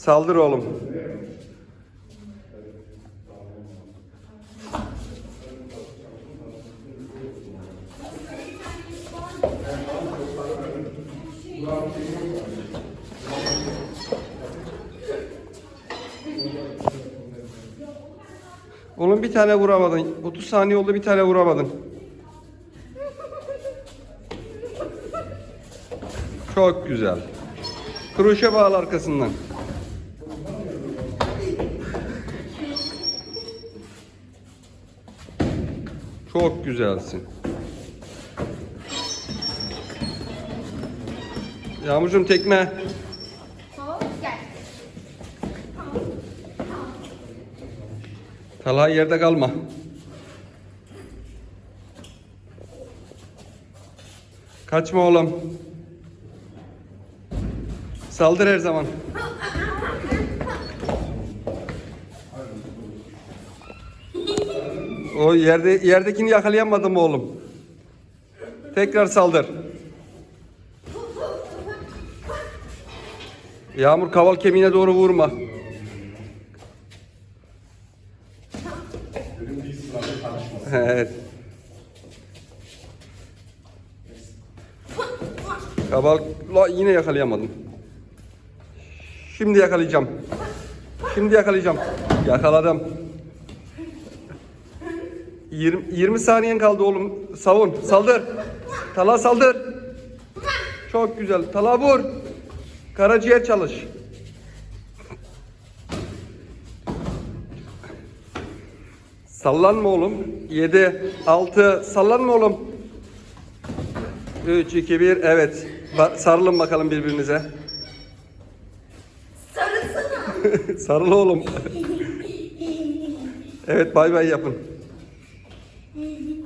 Saldır oğlum. Oğlum bir tane vuramadın. 30 saniye oldu bir tane vuramadın. Çok güzel. Kroşe bağlı arkasından. Çok güzelsin. Yağmurcuğum tekme. Talha yerde kalma. Kaçma oğlum. Saldır her zaman. O yerde yerdekini yakalayamadım oğlum. Tekrar saldır. Yağmur kaval kemiğine doğru vurma. Evet. Kabal La, yine yakalayamadım. Şimdi yakalayacağım. Şimdi yakalayacağım. Yakaladım. 20, 20 saniyen kaldı oğlum. Savun. Saldır. Tala saldır. Çok güzel. Tala vur. Karaciğer çalış. Sallanma oğlum. 7, 6, sallanma oğlum. 3, 2, 1, evet. Ba- sarılın bakalım birbirinize. Sarısana. Sarıl oğlum. evet bay bay yapın. 嗯。